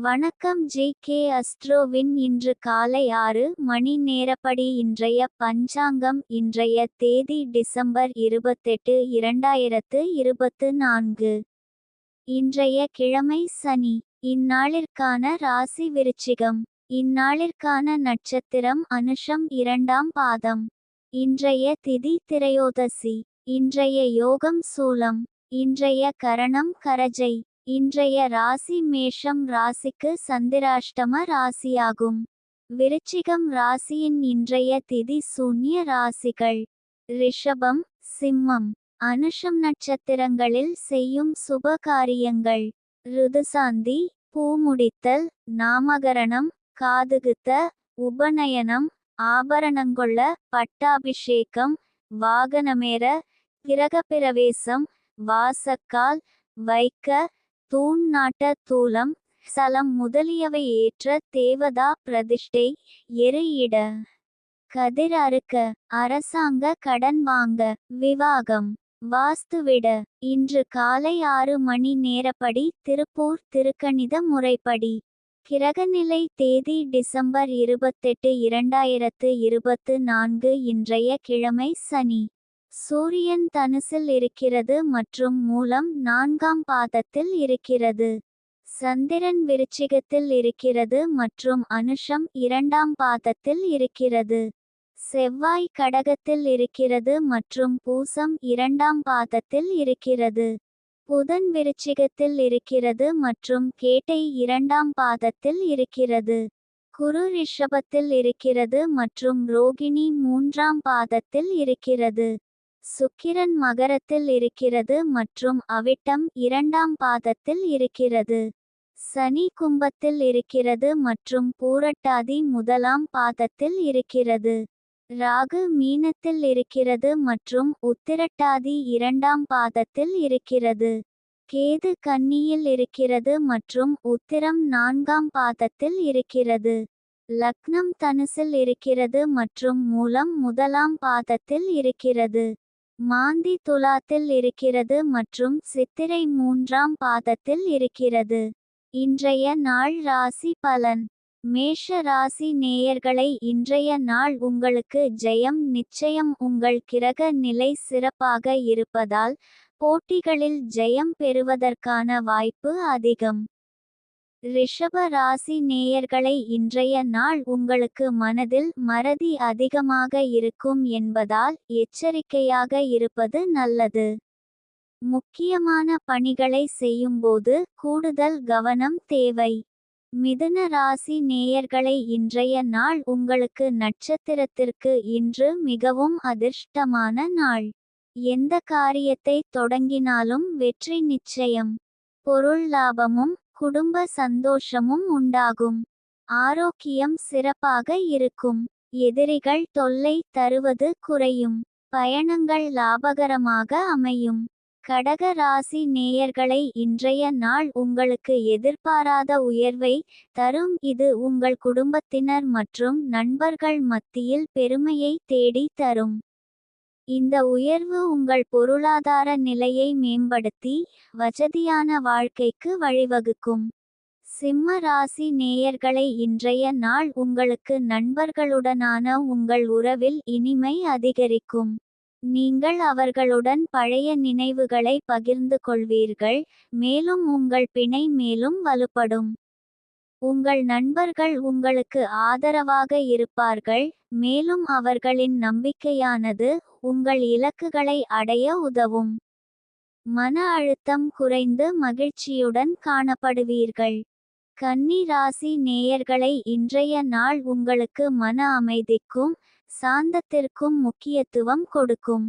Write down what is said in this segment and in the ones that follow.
வணக்கம் J K அஸ்ட்ரோவின் இன்று காலை ஆறு மணி நேரப்படி இன்றைய பஞ்சாங்கம் இன்றைய தேதி டிசம்பர் இருபத்தெட்டு இரண்டாயிரத்து இருபத்து நான்கு. இன்றைய கிழமை சனி. இந்நாளிற்கான ராசி விருச்சிகம். இந்நாளிற்கான நட்சத்திரம் அனுஷம் இரண்டாம் பாதம். இன்றைய திதி திரையோதசி. இன்றைய யோகம் சூலம். இன்றைய கரணம் கரஜை. இன்றைய ராசி மேஷம் ராசிக்கு சந்திராஷ்டம ராசியாகும். விருச்சிகம் ராசியின் இன்றைய திதி சூன்ய ராசிகள். ரிஷபம் சிம்மம். அனுஷம் நட்சத்திரங்களில் செய்யும் சுப காரியங்கள் ருதுசாந்தி பூமுடித்தல் நாமகரணம் காதுகுத்த உபநயனம் ஆபரணங்கொள்ள பட்டாபிஷேகம் வாகனமேற கிரகப்பிரவேசம் வாசக்கால் வைக்க தூண் நாட்ட தூலம் சலம் முதலியவை ஏற்ற தேவதா பிரதிஷ்டை எரு இட. கதிர் அறுக்க அரசாங்க கடன் வாங்க விவாகம் வாஸ்துவிட இன்று காலை ஆறு மணி நேரப்படி திருப்பூர் திருக்கணித முறைப்படி. கிரகநிலை தேதி டிசம்பர் இருபத்தெட்டு இரண்டாயிரத்து இருபத்து நான்கு இன்றைய கிழமை சனி. சூரியன் தனுசில் இருக்கிறது மற்றும் மூலம் நான்காம் பாதத்தில் இருக்கிறது. சந்திரன் விருச்சிகத்தில் இருக்கிறது மற்றும் அனுஷம் இரண்டாம் பாதத்தில் இருக்கிறது. செவ்வாய் கடகத்தில் இருக்கிறது மற்றும் பூசம் இரண்டாம் பாதத்தில் இருக்கிறது. புதன் விருச்சிகத்தில் இருக்கிறது மற்றும் கேட்டை இரண்டாம் பாதத்தில் இருக்கிறது. குரு ரிஷபத்தில் இருக்கிறது மற்றும் ரோகிணி மூன்றாம் பாதத்தில் இருக்கிறது. சுக்கிரன் மகரத்தில் இருக்கிறது மற்றும் அவிட்டம் இரண்டாம் பாதத்தில் இருக்கிறது. சனி கும்பத்தில் இருக்கிறது மற்றும் பூரட்டாதி முதலாம் பாதத்தில் இருக்கிறது. ராகு மீனத்தில் இருக்கிறது மற்றும் உத்திரட்டாதி இரண்டாம் பாதத்தில் இருக்கிறது. கேது கன்னியில் இருக்கிறது மற்றும் உத்திரம் நான்காம் பாதத்தில் இருக்கிறது. லக்னம் தனுசில் இருக்கிறது மற்றும் மூலம் முதலாம் பாதத்தில் இருக்கிறது. மாந்தி துலாத்தில் இருக்கிறது மற்றும் சித்திரை மூன்றாம் பாதத்தில் இருக்கிறது. இன்றைய நாள் ராசி பலன். மேஷ ராசி நேயர்களை இன்றைய நாள் உங்களுக்கு ஜெயம் நிச்சயம் உங்கள் கிரக நிலை சிறப்பாக இருப்பதால் போட்டிகளில் ஜெயம் பெறுவதற்கான வாய்ப்பு அதிகம். ரிஷப ராசி நேயர்களை இன்றைய நாள் உங்களுக்கு மனதில் மறதி அதிகமாக இருக்கும் என்பதால் எச்சரிக்கையாக இருப்பது நல்லது. முக்கியமான பணிகளை செய்யும்போது கூடுதல் கவனம் தேவை. மிதுன ராசி நேயர்களை இன்றைய நாள் உங்களுக்கு நட்சத்திரத்திற்கு இன்று மிகவும் அதிர்ஷ்டமான நாள். எந்த காரியத்தை தொடங்கினாலும் வெற்றி நிச்சயம். பொருள் லாபமும் குடும்ப சந்தோஷமும் உண்டாகும். ஆரோக்கியம் சிறப்பாக இருக்கும். எதிரிகள் தொல்லை தருவது குறையும். பயணங்கள் லாபகரமாக அமையும். கடக ராசி நேயர்களை இன்றைய நாள் உங்களுக்கு எதிர்பாராத உயர்வை தரும். இது உங்கள் குடும்பத்தினர் மற்றும் நண்பர்கள் மத்தியில் பெருமையை தேடி தரும். இந்த உயர்வு உங்கள் பொருளாதார நிலையை மேம்படுத்தி வசதியான வாழ்க்கைக்கு வழிவகுக்கும். சிம்ம ராசி நேயர்களை இன்றைய நாள் உங்களுக்கு நண்பர்களுடனான உங்கள் உறவில் இனிமை அதிகரிக்கும். நீங்கள் அவர்களுடன் பழைய நினைவுகளை பகிர்ந்து கொள்வீர்கள் மேலும் உங்கள் பிணை மேலும் வலுப்படும். உங்கள் நண்பர்கள் உங்களுக்கு ஆதரவாக இருப்பார்கள் மேலும் அவர்களின் நம்பிக்கையானது உங்கள் இலக்குகளை அடைய உதவும். மன அழுத்தம் குறைந்து மகிழ்ச்சியுடன் காணப்படுவீர்கள். கன்னி ராசி நேயர்களை இன்றைய நாள் உங்களுக்கு மன அமைதிக்கும் சாந்தத்திற்கும் முக்கியத்துவம் கொடுக்கும்.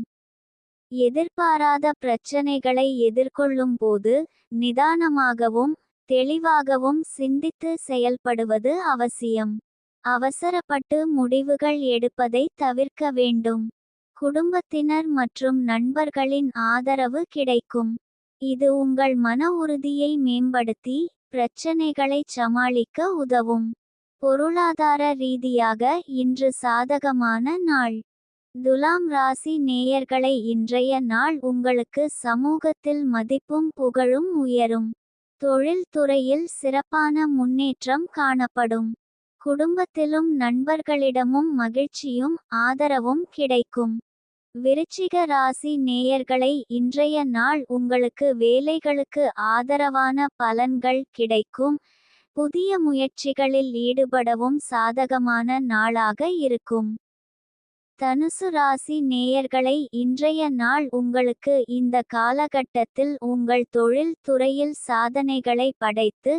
எதிர்பாராத பிரச்சனைகளை எதிர்கொள்ளும் போது நிதானமாகவும் தெளிவாகவும் சிந்தித்து செயல்படுவது அவசியம். அவசரப்பட்டு முடிவுகள் எடுப்பதை தவிர்க்க வேண்டும். குடும்பத்தினர் மற்றும் நண்பர்களின் ஆதரவு கிடைக்கும். இது உங்கள் மன உறுதியை மேம்படுத்தி பிரச்சனைகளை சமாளிக்க உதவும். பொருளாதார ரீதியாக இன்று சாதகமான நாள். துலாம் ராசி நேயர்களை இன்றைய நாள் உங்களுக்கு சமூகத்தில் மதிப்பும் புகழும் உயரும். தொழில் துறையில் சிறப்பான முன்னேற்றம் காணப்படும். குடும்பத்திலும் நண்பர்களிடமும் மகிழ்ச்சியும் ஆதரவும் கிடைக்கும். விருச்சிக ராசி நேயர்களை இன்றைய நாள் உங்களுக்கு வேலைகளுக்கு ஆதரவான பலன்கள் கிடைக்கும். புதிய முயற்சிகளில் ஈடுபடவும் சாதகமான நாளாக இருக்கும். தனுசு ராசி நேயர்களை இன்றைய நாள் உங்களுக்கு இந்த காலகட்டத்தில் உங்கள் தொழில் துறையில் சாதனைகளை படைத்து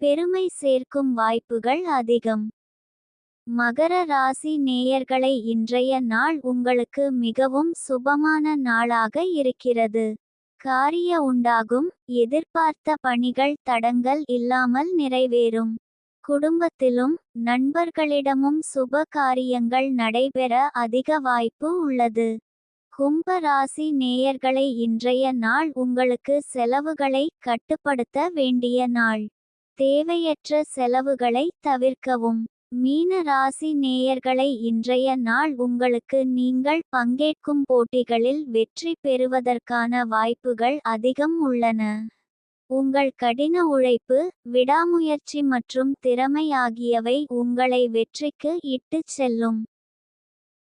பெருமை சேர்க்கும் வாய்ப்புகள் அதிகம். மகர ராசி நேயர்களை இன்றைய நாள் உங்களுக்கு மிகவும் சுபமான நாளாக இருக்கிறது. காரிய உண்டாகும் எதிர்பார்த்த பணிகள் தடங்கள் இல்லாமல் நிறைவேறும். குடும்பத்திலும் நண்பர்களிடமும் சுப காரியங்கள் நடைபெற அதிக வாய்ப்பு உள்ளது. கும்ப ராசி நேயர்களை இன்றைய நாள் உங்களுக்கு செலவுகளை கட்டுப்படுத்த வேண்டிய நாள். தேவையற்ற செலவுகளை தவிர்க்கவும். மீன ராசி நேயர்களை இன்றைய நாள் உங்களுக்கு நீங்கள் பங்கேற்கும் போட்டிகளில் வெற்றி பெறுவதற்கான வாய்ப்புகள் அதிகம் உள்ளன. உங்கள் கடின உழைப்பு விடாமுயற்சி மற்றும் திறமை ஆகியவை உங்களை வெற்றிக்கு இட்டுச் செல்லும்.